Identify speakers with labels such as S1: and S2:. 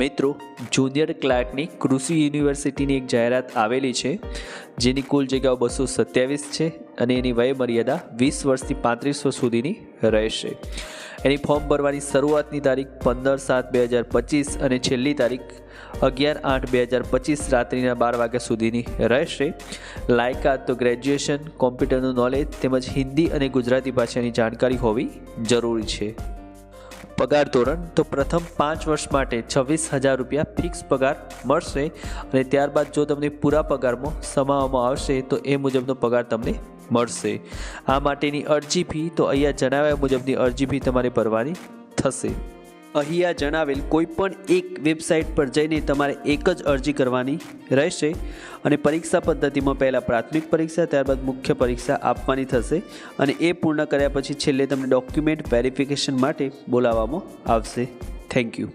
S1: મિત્રો જુનિયર ક્લાર્કની કૃષિ યુનિવર્સિટીની એક જાહેરાત આવેલી છે, જેની કુલ જગ્યાઓ બસો સત્યાવીસ છે અને એની વયમર્યાદા વીસ વર્ષથી પાંત્રીસ વર્ષ સુધીની રહેશે. એની ફોર્મ ભરવાની શરૂઆતની તારીખ પંદર સાત બે હજાર પચીસ અને છેલ્લી તારીખ અગિયાર આઠ બે હજાર પચીસ રાત્રિના બાર વાગ્યા સુધીની રહેશે. લાયકાત તો ગ્રેજ્યુએશન કોમ્પ્યુટરનું નોલેજ તેમજ હિન્દી અને ગુજરાતી ભાષાની જાણકારી હોવી જરૂરી છે. પગાર ધોરણ તો પ્રથમ પાંચ વર્ષ માટે છવ્વીસ હજાર રૂપિયા ફિક્સ પગાર મળશે અને ત્યારબાદ જો તમને પૂરા પગારમાં સમાવવામાં આવશે તો એ મુજબનો પગાર તમને મળશે. આ માટેની અરજી ફી તો અહીંયા જણાવ્યા મુજબની અરજી ફી તમારે ભરવાની થશે. અહીંયા જણાવેલ કોઈ પણ એક વેબસાઇટ પર જઈને તમારે એક જ અરજી કરવાની રહેશે અને પરીક્ષા પદ્ધતિમાં પહેલાં પ્રાથમિક પરીક્ષા, ત્યારબાદ મુખ્ય પરીક્ષા આપવાની થશે અને એ પૂર્ણ કર્યા પછી છેલ્લે તમને ડોક્યુમેન્ટ વેરિફિકેશન માટે બોલાવવામાં આવશે. Thank you